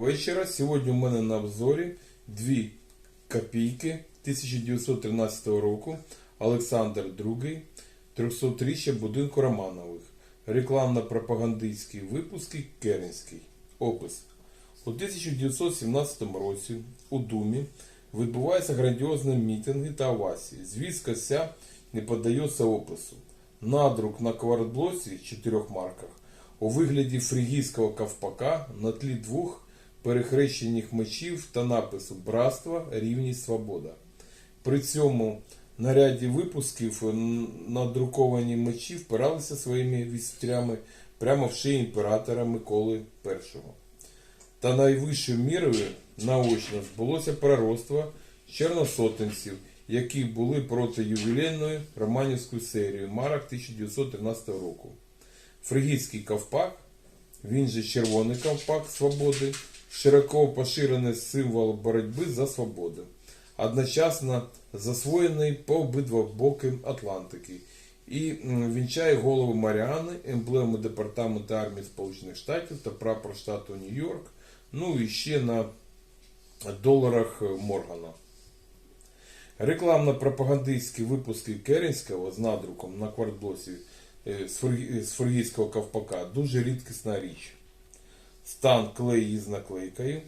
вечора. Сьогодні у мене на обзорі дві копійки 1913 року. Олександр II, 300-річчя будинку Романових. Рекламно-пропагандистські випуски Керенський. Опис. У 1917 році у Думі відбуваються грандіозні мітинги та овації. Звістка ся не піддається опису. Надрук на квартблоці в чотирьох марках у вигляді фрігійського ковпака на тлі двох перехрещених мечів та напису Братство, рівність, свобода. При цьому на ряді випусків надруковані мечі впиралися своїми вістрями прямо в шиї імператора Миколи І. Та найвищою мірою наочно збулося пророцтво чорносотенців, які були проти ювілейної романівської серії марок 1913 року. Фригійський ковпак, він же червоний ковпак свободи, широко поширений символ боротьби за свободу, одночасно засвоєний по обидва боки Атлантики і вінчає голову Маріани, емблему Департаменту армії Сполучених Штатів та прапор штату Нью-Йорк, ну і ще на доларах Моргана. Рекламно-пропагандистські випуски Керенського з надруком на квартблоці е, з фургійського ковпака дуже рідкісна річ. Стан клеї з наклейкою.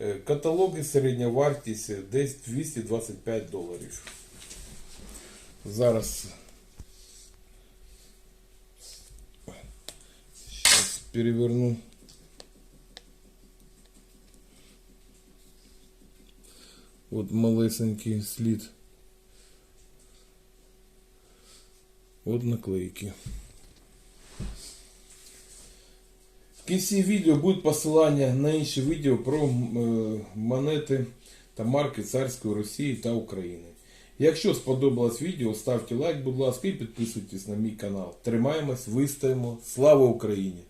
Е, Каталоги середня вартість е, десь 225 доларів. Зараз Сейчас переверну. От малесенький слід. От наклейки. Кінці відео буде посилання на інші відео про е, монети та марки царської Росії та України. Якщо сподобалось відео, ставте лайк, будь ласка, і підписуйтесь на мій канал. Тримаємось, вистоїмо. Слава Україні!